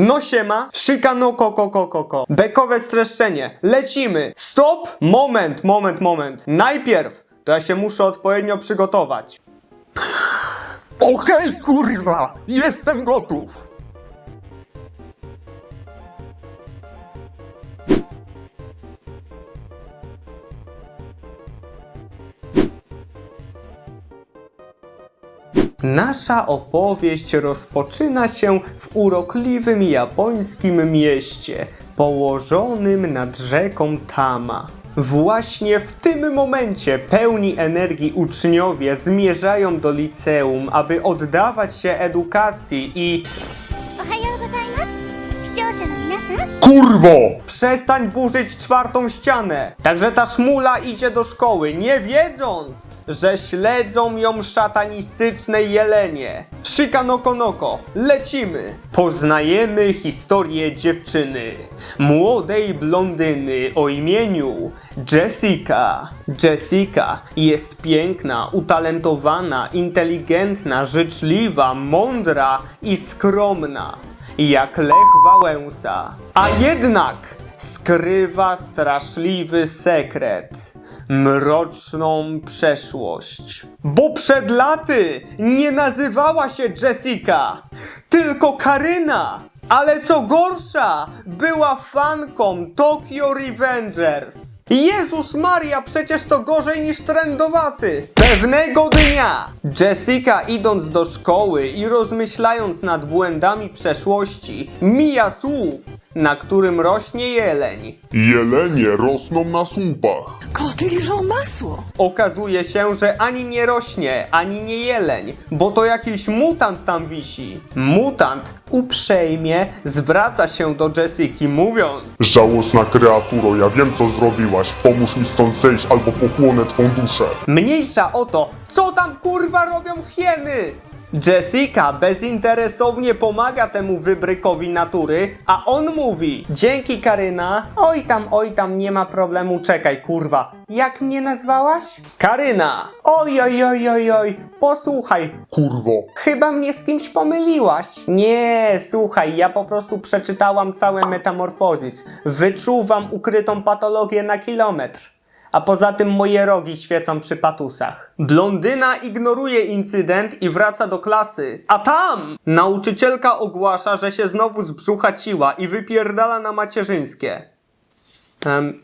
No siema, shikano koko koko koko. Bekowe streszczenie. Lecimy. Stop! Moment, moment, moment. Najpierw to ja się muszę odpowiednio przygotować. Okej, kurwa, jestem gotów. Nasza opowieść rozpoczyna się w urokliwym japońskim mieście, położonym nad rzeką Tama. Właśnie w tym momencie pełni energii uczniowie zmierzają do liceum, aby oddawać się edukacji i Kurwo! Przestań burzyć czwartą ścianę! Także ta szmula idzie do szkoły, nie wiedząc, że śledzą ją szatanistyczne jelenie. Shikanoko Noko, lecimy! Poznajemy historię dziewczyny, młodej blondyny o imieniu Jessica. Jessica jest piękna, utalentowana, inteligentna, życzliwa, mądra i skromna jak Lech Wałęsa. A jednak skrywa straszliwy sekret. Mroczną przeszłość. Bo przed laty nie nazywała się Jessica, tylko Karyna. Ale co gorsza, była fanką Tokyo Revengers. Jezus Maria, przecież to gorzej niż trendowaty. Pewnego dnia Jessica idąc do szkoły i rozmyślając nad błędami przeszłości, mija słup, na którym rośnie jeleń. Jelenie rosną na słupach. Koty liżą masło. Okazuje się, że ani nie rośnie, ani nie jeleń, bo to jakiś mutant tam wisi. Mutant uprzejmie zwraca się do Jessiki mówiąc Żałosna kreaturo, ja wiem co zrobiłaś. Pomóż mi stąd zejść albo pochłonę twą duszę. Mniejsza o to, co tam kurwa robią hieny! Jessica bezinteresownie pomaga temu wybrykowi natury, a on mówi Dzięki Karyna, oj tam, oj tam, nie ma problemu, czekaj kurwa Jak mnie nazwałaś? Karyna Oj, oj, oj, oj, oj, posłuchaj Kurwo. Chyba mnie z kimś pomyliłaś. Nie, słuchaj, ja po prostu przeczytałam całe metamorfozis. Wyczuwam ukrytą patologię na kilometr. A poza tym moje rogi świecą przy patusach. Blondyna ignoruje incydent i wraca do klasy. A tam! Nauczycielka ogłasza, że się znowu zbrzuchaciła i wypierdala na macierzyńskie. Em.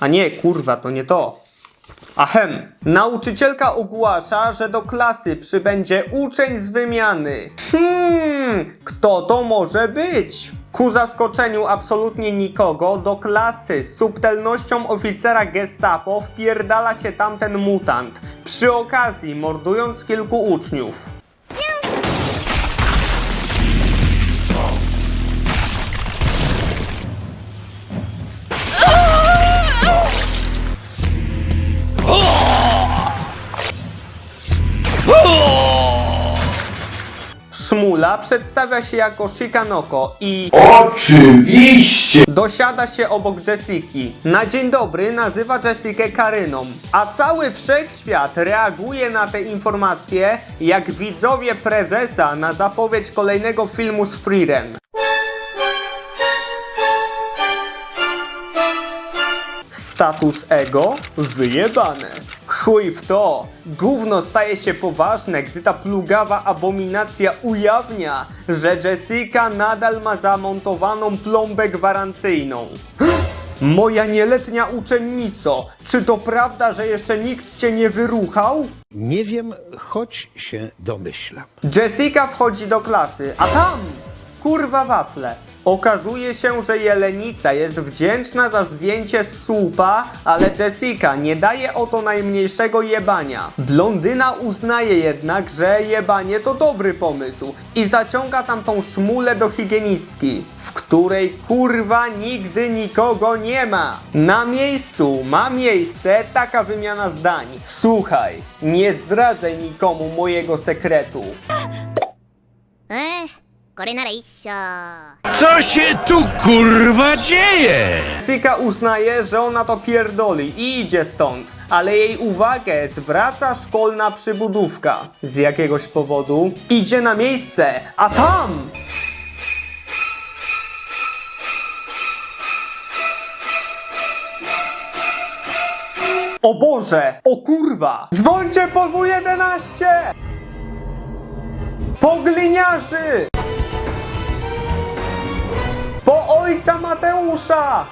A nie, kurwa, to nie to. Ahem. Nauczycielka ogłasza, że do klasy przybędzie uczeń z wymiany. Hmm, kto to może być? Ku zaskoczeniu absolutnie nikogo, do klasy z subtelnością oficera gestapo wpierdala się tamten mutant, przy okazji mordując kilku uczniów. Szmula przedstawia się jako Shikanoko i Oczywiście! dosiada się obok Jessiki. Na dzień dobry nazywa Jessikę Karyną, a cały wszechświat reaguje na te informacje jak widzowie prezesa na zapowiedź kolejnego filmu z Freeren. Status ego wyjebane. Chuj w to. Gówno staje się poważne, gdy ta plugawa abominacja ujawnia, że Jessica nadal ma zamontowaną plombę gwarancyjną. Moja nieletnia uczennico, czy to prawda, że jeszcze nikt cię nie wyruchał? Nie wiem, choć się domyślam. Jessica wchodzi do klasy, a tam kurwa wafle. Okazuje się, że Jelenica jest wdzięczna za zdjęcie z słupa, ale Jessica nie daje o to najmniejszego jebania. Blondyna uznaje jednak, że jebanie to dobry pomysł i zaciąga tam tą szmulę do higienistki, w której kurwa nigdy nikogo nie ma. Na miejscu ma miejsce taka wymiana zdań. Słuchaj, nie zdradzaj nikomu mojego sekretu. えー、これなら一緒 Co się tu kurwa dzieje? Sika uznaje, że ona to pierdoli i idzie stąd. ale jej uwagę zwraca szkolna przybudówka. Z jakiegoś powodu idzie na miejsce, a tam O Boże! O kurwa! Dzwońcie po W11! Po gliniarzy! Po ojca Mateusza!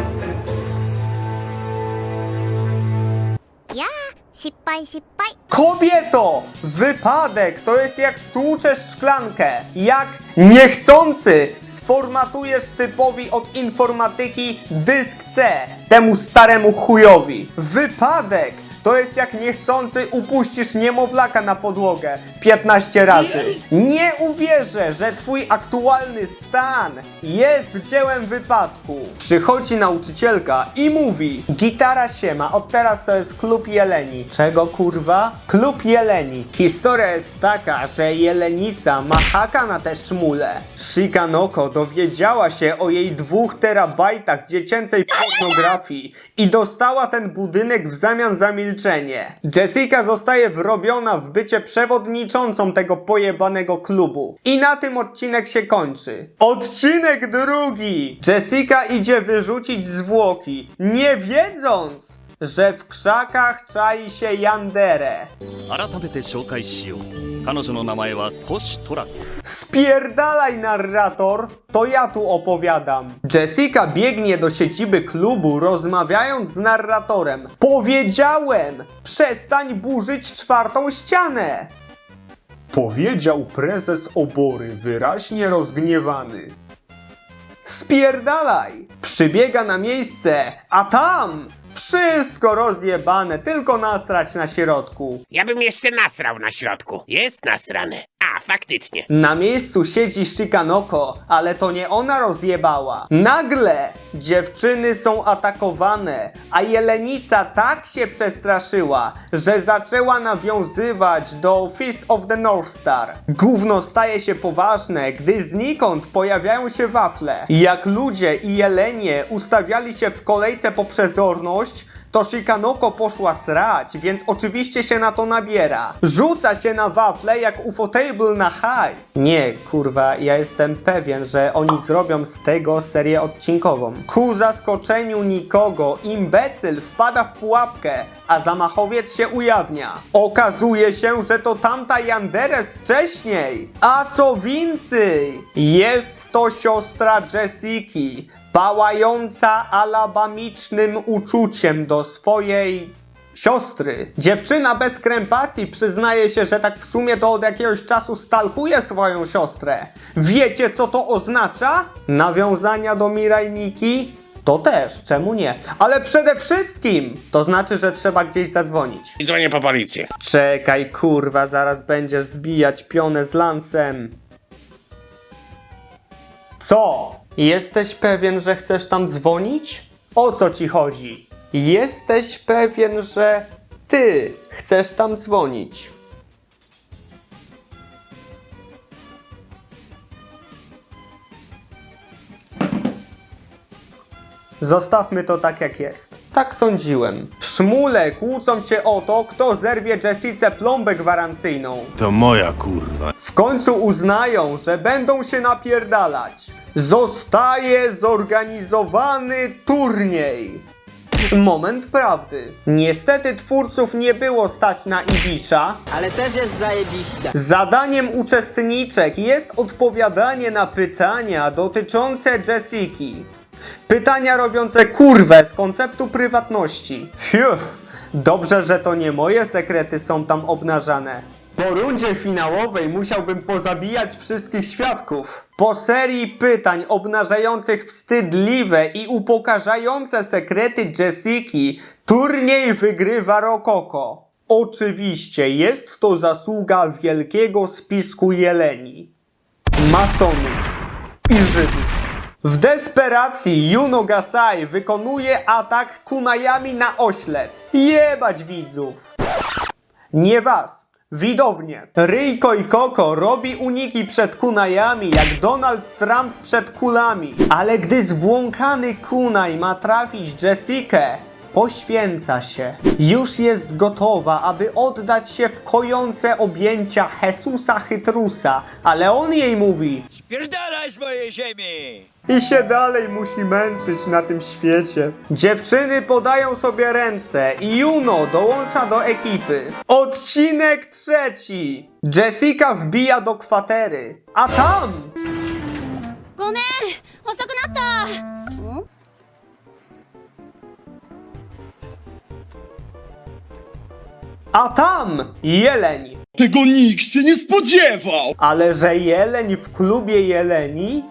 いやー失敗失敗 Kobieto! Wypadek to jest jak stłuczesz szklankę. Jak niechcący sformatujesz typowi od informatyki dysk C, temu staremu chujowi. Wypadek to jest jak niechcący upuścisz niemowlaka na podłogę 15 razy. Nie uwierzę, że twój aktualny stan jest dziełem wypadku. Przychodzi nauczycielka i mówi Gitara siema, od teraz to jest klub Jeleni. Czego kurwa? Klub Jeleni. Historia jest taka, że Jelenica ma haka na te szmule. Shikanoko dowiedziała się o jej dwóch terabajtach dziecięcej pornografii i dostała ten budynek w zamian za milczenie. Jessica zostaje wrobiona w bycie przewodniczącą tego pojebanego klubu. I na tym odcinek się kończy. Odcinek drugi! Jessica idzie wyrzucić zwłoki, nie wiedząc, że w krzakach czai się Yandere. 改めて紹介しよう彼女の名前はトシトラコ Spierdalaj narrator, to ja tu opowiadam. Jessica biegnie do siedziby klubu, rozmawiając z narratorem. Powiedziałem! Przestań burzyć czwartą ścianę! Powiedział prezes obory, wyraźnie rozgniewany. Spierdalaj! Przybiega na miejsce, a tam wszystko rozjebane, tylko nasrać na środku. Ja bym jeszcze nasrał na środku. Jest nasrane. A, faktycznie. Na miejscu siedzi Shikanoko, ale to nie ona rozjebała. Nagle dziewczyny są atakowane, a Jelenica tak się przestraszyła, że zaczęła nawiązywać do Fist of the North Star. Gówno staje się poważne, gdy znikąd pojawiają się wafle. Jak ludzie i Jelenie ustawiali się w kolejce po przezorność, to Shikanoko poszła srać, więc oczywiście się na to nabiera. Rzuca się na wafle jak ufotable na hajs. Nie, kurwa, ja jestem pewien, że oni zrobią z tego serię odcinkową. Ku zaskoczeniu nikogo, imbecyl wpada w pułapkę, a zamachowiec się ujawnia. Okazuje się, że to tamta Yanderes wcześniej. A co więcej, jest to siostra Jessiki, pałająca alabamicznym uczuciem do swojej siostry. Dziewczyna bez krępacji przyznaje się, że tak w sumie to od jakiegoś czasu stalkuje swoją siostrę. Wiecie co to oznacza? Nawiązania do Mirajniki? To też, czemu nie? Ale przede wszystkim to znaczy, że trzeba gdzieś zadzwonić. I dzwonię po policję. Czekaj, kurwa, zaraz będziesz zbijać pionę z lansem. Co? Jesteś pewien, że chcesz tam dzwonić? O co ci chodzi? Jesteś pewien, że ty chcesz tam dzwonić? Zostawmy to tak jak jest. Tak sądziłem. Szmule kłócą się o to, kto zerwie Jessice plombę gwarancyjną. To moja kurwa. W końcu uznają, że będą się napierdalać. Zostaje zorganizowany turniej. Moment prawdy. Niestety twórców nie było stać na Ibisza. Ale też jest zajebiście. Zadaniem uczestniczek jest odpowiadanie na pytania dotyczące Jessiki. Pytania robiące kurwę z konceptu prywatności. Fiu, dobrze, że to nie moje sekrety są tam obnażane. Po rundzie finałowej musiałbym pozabijać wszystkich świadków. Po serii pytań obnażających wstydliwe i upokarzające sekrety Jessiki, turniej wygrywa Rokoko. Oczywiście jest to zasługa wielkiego spisku jeleni, masonów i Żydów. W desperacji Juno Gasai wykonuje atak kunajami na oślep. Jebać widzów! Nie was, widownie. Ryjko i Koko robi uniki przed kunajami jak Donald Trump przed kulami. Ale gdy zbłąkany kunaj ma trafić Jessikę, poświęca się. Już jest gotowa, aby oddać się w kojące objęcia Jesusa Chytrusa, ale on jej mówi Spierdalaj z mojej ziemi! i się dalej musi męczyć na tym świecie. Dziewczyny podają sobie ręce i Juno dołącza do ekipy. Odcinek trzeci. Jessica wbija do kwatery, a tam ごめん遅くなったん A tam jeleń. Tego nikt się nie spodziewał! Ale że jeleń w klubie jeleni?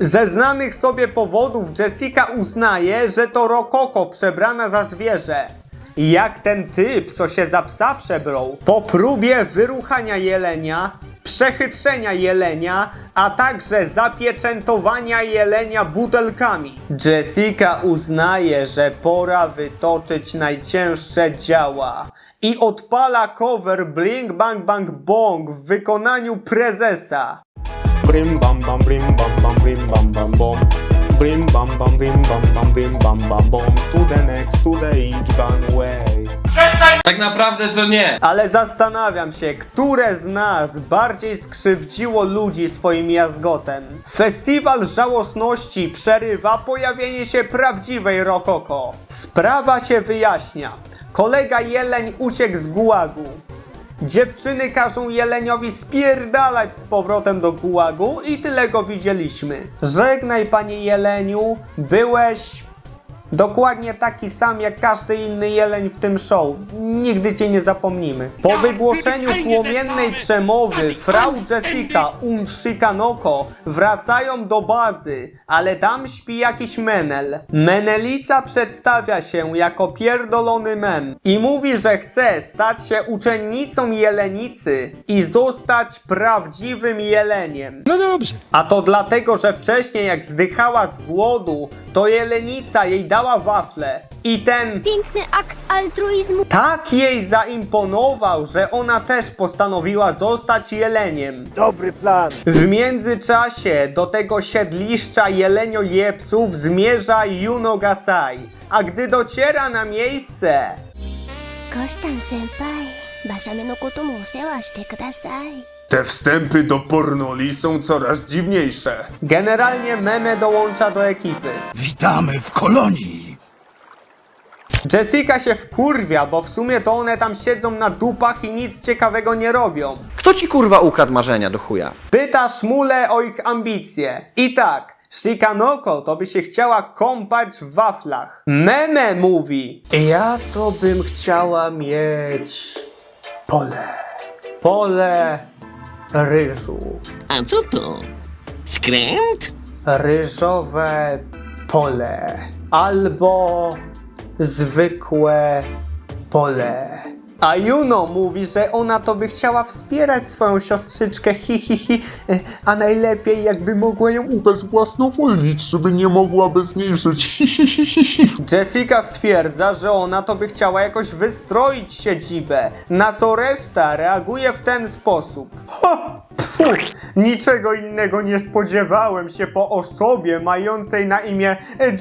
Ze znanych sobie powodów Jessica uznaje, że to Rokoko przebrana za zwierzę. Jak ten typ, co się za psa przebrał. Po próbie wyruchania jelenia, przechytrzenia jelenia, a także zapieczętowania jelenia butelkami. Jessica uznaje, że pora wytoczyć najcięższe działa i odpala cover Bling Bang Bang Bong w wykonaniu prezesa. Brim bam bam brim bam bam brim bam bam bom. Brim bam bam brim bam bam brim bam bam bom. To the next, to the each gone way. Tak naprawdę to nie. Ale zastanawiam się, które z nas bardziej skrzywdziło ludzi swoim jazgotem. Festiwal żałosności przerywa pojawienie się prawdziwej Rokoko. Sprawa się wyjaśnia. Kolega Jeleń uciekł z gułagu. Dziewczyny każą Jeleniowi spierdalać z powrotem do gułagu i tyle go widzieliśmy. Żegnaj panie Jeleniu, byłeś Dokładnie taki sam jak każdy inny jeleń w tym show. Nigdy cię nie zapomnimy. Po wygłoszeniu płomiennej przemowy Frau Jessica und Shikanoko wracają do bazy, ale tam śpi jakiś menel. Menelica przedstawia się jako pierdolony mem i mówi, że chce stać się uczennicą jelenicy i zostać prawdziwym jeleniem. No dobrze. A to dlatego, że wcześniej jak zdychała z głodu, to jelenica jej dała wafle. I ten ピンクね akt altruizmu tak jej zaimponował, że ona też postanowiła zostać jeleniem. Dobry plan. W międzyczasie do tego siedliszcza jeleniojebców zmierza Yuno Gasai. A gdy dociera na miejsce, コシタン先輩馬車目のこともお世話してください Te wstępy do pornoli są coraz dziwniejsze. generalnie Meme dołącza do ekipy. Witamy w kolonii! Jessica się wkurwia, bo w sumie to one tam siedzą na dupach i nic ciekawego nie robią. Kto ci kurwa ukradł marzenia do chuja? Pyta Szmule o ich ambicje. I tak, Shikanoko to by się chciała kąpać w waflach. Meme mówi, ja to bym chciała mieć pole. Pole ryżu. A co to? Skręt? Ryżowe pole. Albo zwykłe pole. A Juno mówi, że ona to by chciała wspierać swoją siostrzyczkę, hi, hi, hi, e, a najlepiej jakby mogła ją Ubezwłasnowolnić, żeby nie mogła bez niej żyć. Jessica stwierdza, że ona to by chciała jakoś wystroić siedzibę, na co reszta reaguje w ten sposób. Ha! Niczego innego nie spodziewałem się po osobie mającej na imię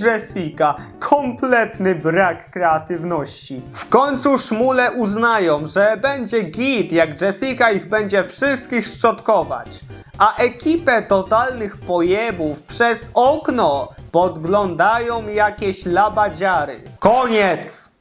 Jessica. Kompletny brak kreatywności. W końcu szmule uznają, że będzie git, jak Jessica ich będzie wszystkich szczotkować. A ekipę totalnych pojebów przez okno podglądają jakieś labadziary. Koniec!